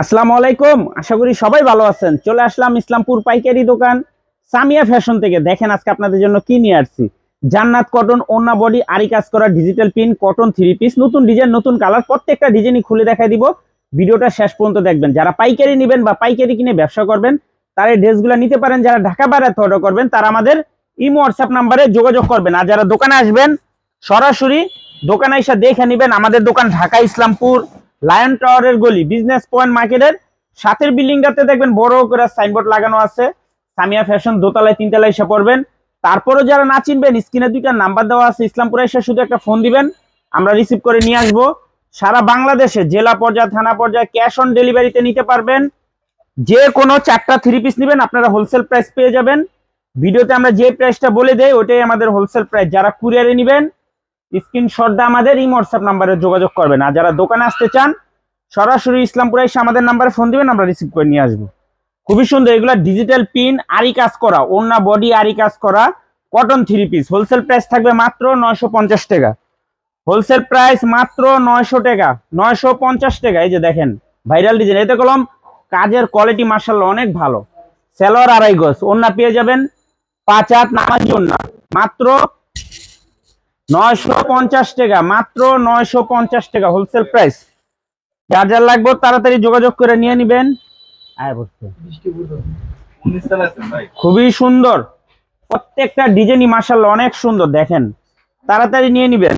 আসসালামু আলাইকুম। আশা করি সবাই ভালো আছেন। চলে আসলাম ইসলামপুর পাইকারি দোকান সামিয়া ফ্যাশন থেকে। দেখেন আজকে আপনাদের জন্য কি নিয়ে আসছি। জান্নাত কটন ওন্না বডি, আরি কাজ করা digital pin cotton three piece নতুন ডিজাইন নতুন কালার প্রত্যেকটা ডিজাইনই খুলে দেখাই দিব। ভিডিওটা শেষ পর্যন্ত দেখবেন। যারা পাইকারি নেবেন বা পাইকারি কিনে ব্যবসা করবেন, তারা এই ড্রেসগুলো নিতে পারেন। যারা ঢাকা বাইরে অর্ডার করবেন, তারা আমাদের ইমো হোয়াটসঅ্যাপ নাম্বারে যোগাযোগ করবেন। আর যারা দোকানে আসবেন, সরাসরি দোকানে এসে দেখে নেবেন আমাদের দোকান ঢাকা, ইসলামপুর। লায়ন টাওয়ারের গলি বিজনেস পয়েন্ট মার্কেটের সাথের বিল্ডিংটাতে দেখবেন বড় করে সাইনবোর্ড লাগানো আছে। সামিয়া ফ্যাশন দোতলায়, তিনতলায় এসে পড়বেন। তারপরও যারা না চিনবেন, স্ক্রিনে দুইটা নাম্বার দেওয়া আছে, ইসলামপুরে এসে শুধু একটা ফোন দিবেন। আমরা রিসিভ করে নিয়ে আসব। সারা বাংলাদেশে, জেলা পর্যায়ে, থানা পর্যায়ে ক্যাশ অন ডেলিভারিতে নিতে পারবেন। যে কোনো চারটা থ্রি পিস নেবেন, আপনারা হোলসেল প্রাইস পেয়ে যাবেন। ভিডিওতে আমরা যে প্রাইসটা বলে দেই ওটাই আমাদের হোলসেল প্রাইস যারা কুরিয়ারে নেবেন স্ক্রিনশট দিয়ে আমাদের এই হোয়াটসঅ্যাপ নাম্বারে যোগাযোগ করবেন। আর যারা দোকানে আসতে চান, সরাসরি ইসলামপুরে এসে আমাদের নাম্বারে ফোন দিবেন, আমরা রিসিভ করে নিয়ে আসব। খুবই সুন্দর, এগুলো ডিজিটাল পিন আরি কাজ করা ওন্না বডি আরি কাজ করা cotton three piece wholesale price থাকবে মাত্র নয়শো পঞ্চাশ টাকা। হোলসেল প্রাইস মাত্র নয়শো টাকা, নয়শো পঞ্চাশ টাকা। এই যে দেখেন ভাইরাল ডিজাইন এতে কলম কাজের কোয়ালিটি মার্শাল অনেক ভালো। সেলোয়ার আড়াই গজ ওন্না পেয়ে যাবেন পাঁচ হাত নামাজি ওন্না মাত্র নয়শো পঞ্চাশ টাকা, মাত্র নয়শো পঞ্চাশ টাকা হোলসেল প্রাইস যার যার লাগবে তাড়াতাড়ি যোগাযোগ করে নিয়ে নিবেন। খুবই সুন্দর। প্রত্যেকটা ডিজাইনই মার্শাল্লাহ অনেক সুন্দর, দেখেন। তাড়াতাড়ি নিয়ে নিবেন।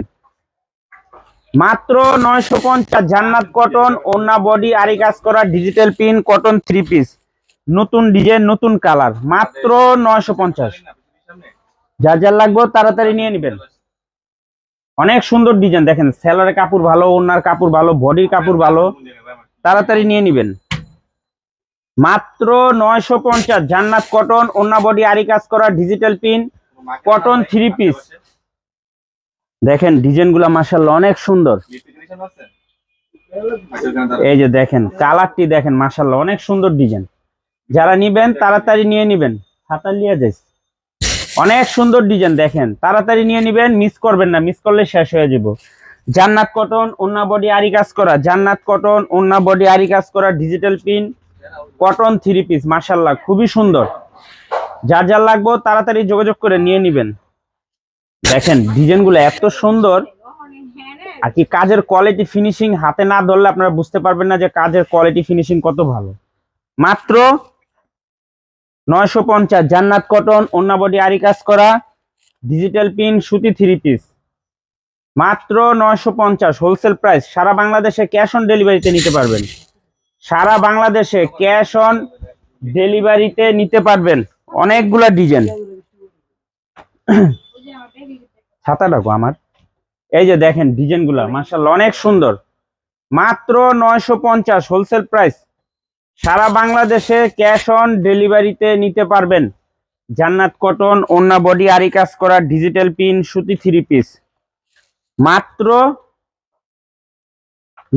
মাত্র নয়শো পঞ্চাশ, জান্নাত কটন ওন্না বডি আরি কাজ করা digital pin cotton three piece নতুন ডিজাইন নতুন কালার মাত্র নয়শো পঞ্চাশ। যার যার লাগবে তাড়াতাড়ি নিয়ে নিবেন। অনেক সুন্দর ডিজাইন দেখেন সেলারের কাপড় ভালো, ওনার কাপড় ভালো বডির কাপড় ভালো। তাড়াতাড়ি নিয়ে নিবেন। মাত্র নয়শো পঞ্চাশ, জান্নাত কটন বডি আরি কাজ করা digital pin cotton three piece দেখেন ডিজাইনগুলা মাসাল্লাহ অনেক সুন্দর। এই যে দেখেন কালারটি দেখেন মাসাল্লাহ অনেক সুন্দর ডিজাইন যারা নিবেন, তাড়াতাড়ি নিয়ে নিবেন। হাতা লিয়ে যাইস। অনেক সুন্দর ডিজাইন দেখেন। তাড়াতাড়ি নিয়ে নিবেন মিস করবেন না মিস করলে শেষ হয়ে যাব। জান্নাত কটন ওন্না বডি আরি কাজ করা। জান্নাত কটন ওন্না বডি আরি কাজ করা digital pin cotton three piece মার্শাল্লাহ খুবই সুন্দর। যার যার লাগবে, তাড়াতাড়ি যোগাযোগ করে নিয়ে নিবেন। দেখেন ডিজাইনগুলো এত সুন্দর। আর কি কাজের কোয়ালিটি ফিনিশিং হাতে না ধরলে আপনারা বুঝতে পারবেন না যে কাজের কোয়ালিটি ফিনিশিং কত ভালো। মাত্র নয়শো পঞ্চাশ জান্নাত কটন অন্য বডি আরি কাজ করা ডিজিটাল পিন সুতি থ্রি পিস মাত্র নয়শো পঞ্চাশ হোলসেল প্রাইস সারা বাংলাদেশে ক্যাশ অন ডেলিভারিতে নিতে পারবেন। সারা বাংলাদেশে ক্যাশ অন ডেলিভারিতে নিতে পারবেন। অনেকগুলা ডিজাইন ছাতা রাখো আমার। এই যে দেখেন ডিজাইন মার্শাল অনেক সুন্দর। মাত্র নয়শো পঞ্চাশ হোলসেল প্রাইস সারা বাংলাদেশে ক্যাশ অন ডেলিভারিতে নিতে পারবেন। জান্নাত কটন ওন্না বডি আরি কাজ করা, ডিজিটাল পিন, সুতি থ্রি পিস। মাত্র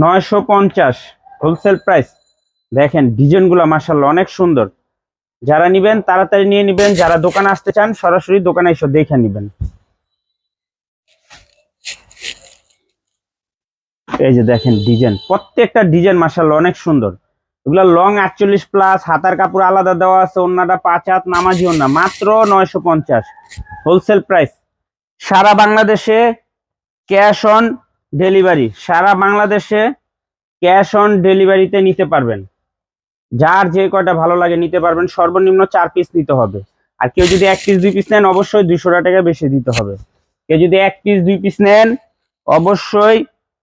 নয়শো পঞ্চাশ। Wholesale price. দেখেন, ডিজাইনগুলো মার্শাল্লাহ অনেক সুন্দর। যারা নিবেন, তাড়াতাড়ি নিয়ে নিবেন। যারা দোকানে আসতে চান, সরাসরি দোকানে এসে দেখে নিবেন। এই যে দেখেন, ডিজাইন। প্রত্যেকটা ডিজাইন মার্শাল্লাহ অনেক সুন্দর। এগুলো লং আটচল্লিশ প্লাস হাতার কাপড় আলাদা দেওয়া আছে অন্যটা পাঁচ হাত নামাজি অন্য মাত্র নয়শো পঞ্চাশ। হোলসেল প্রাইস সারা বাংলাদেশে ক্যাশ অন ডেলিভারি সারা বাংলাদেশে ক্যাশ অন ডেলিভারিতে নিতে পারবেন। যার যে কয়টা ভালো লাগে নিতে পারবেন, সর্বনিম্ন চার পিস নিতে হবে। আর কেউ যদি এক পিস দুই পিস নেন, অবশ্যই দুইশো টাকা বেশি দিতে হবে। কেউ যদি এক পিস দুই পিস নেন, অবশ্যই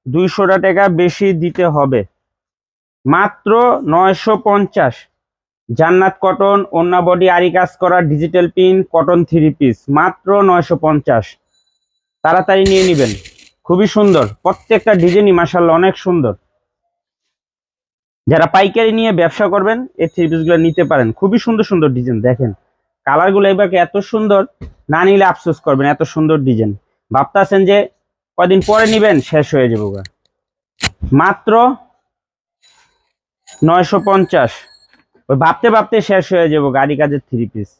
দুইশো টাকা বেশি দিতে হবে। মাত্র নয়শো পঞ্চাশ। জান্নাত কটন ওন্না বডি আরি কাজ করা, digital pin, cotton three piece, মাত্র নয়শো পঞ্চাশ। তাড়াতাড়ি নিয়ে নেবেন। খুবই সুন্দর। প্রত্যেকটা ডিজাইনই মাসাল্লাহ অনেক সুন্দর। যারা পাইকারি নিয়ে ব্যবসা করবেন, এই থ্রি পিসগুলো নিতে পারেন। খুবই সুন্দর সুন্দর ডিজাইন, দেখেন। কালারগুলো এবার এত সুন্দর, না নিলে আফসোস করবেন, এত সুন্দর ডিজাইন। ভাবতেছেন যে কদিন পরে নিবেন, শেষ হয়ে যাব মাত্র নয়শো পঞ্চাশ। ওই ভাবতে ভাবতে শেষ হয়ে যাব গাড়ি কাজের থ্রি পিস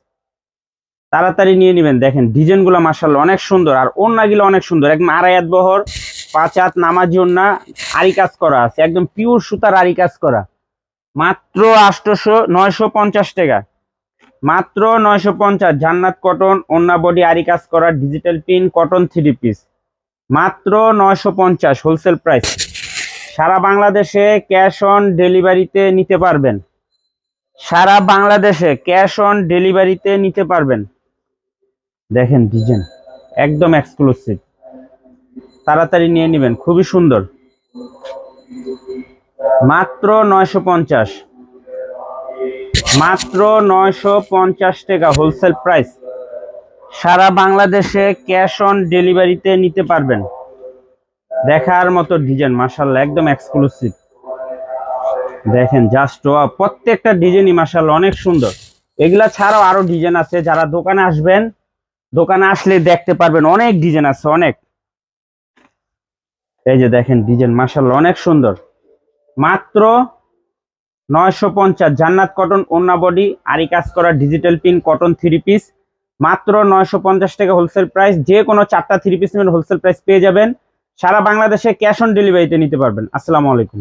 তাড়াতাড়ি নিয়ে নেবেন, দেখেন ডিজাইনগুলো মার্শাল্লাহ অনেক সুন্দর, আর ওন্নাগুলো অনেক সুন্দর, একদম আড়াই হাত বহর, পাঁচ হাত ওন্না আরি কাজ করা আছে, একদম পিওর সুতার আরি কাজ করা। মাত্র আটশোশো নয়শো পঞ্চাশ টাকা। মাত্র নয়শো পঞ্চাশ, জান্নাত কটন ওন্না বডি আরি কাজ করা digital pin cotton three piece মাত্র নয়শো পঞ্চাশ হোলসেল প্রাইস সারা বাংলাদেশে ক্যাশ অন ডেলিভারিতে নিতে পারবেন। সারা বাংলাদেশে ক্যাশ অন ডেলিভারিতে নিতে পারবেন। দেখেন ডিজাইন একদম এক্সক্লুসিভ তাড়াতাড়ি নিয়ে নেবেন, খুবই সুন্দর। মাত্র নয়শো পঞ্চাশ। মাত্র নয়শো পঞ্চাশ টাকা হোলসেল প্রাইস সারা বাংলাদেশে ক্যাশ অন ডেলিভারিতে নিতে পারবেন। দেখার মতো ডিজাইন মাসাল্লাহ একদম এক্সক্লুসিভ দেখেন জাস্ট প্রত্যেকটা ডিজাইনই মাসাল্লাহ অনেক সুন্দর। এগুলা ছাড়াও আরও ডিজাইন আছে, যারা দোকানে আসবেন, দোকানে আসলে দেখতে পারবেন অনেক ডিজাইন আছে, অনেক। এই যে দেখেন ডিজাইন মাসাল্লাহ অনেক সুন্দর। মাত্র নয়শো পঞ্চাশ, জান্নাত কটন ওন্না বডি আরি কাজ করা digital pin cotton three piece মাত্র নয়শো পঞ্চাশ টাকা হোলসেল প্রাইস যে কোনো চারটা থ্রি পিস নেবেন হোলসেল প্রাইস পেয়ে যাবেন। সারা বাংলাদেশে ক্যাশ অন ডেলিভারিতে নিতে পারবেন। আসসালামু আলাইকুম।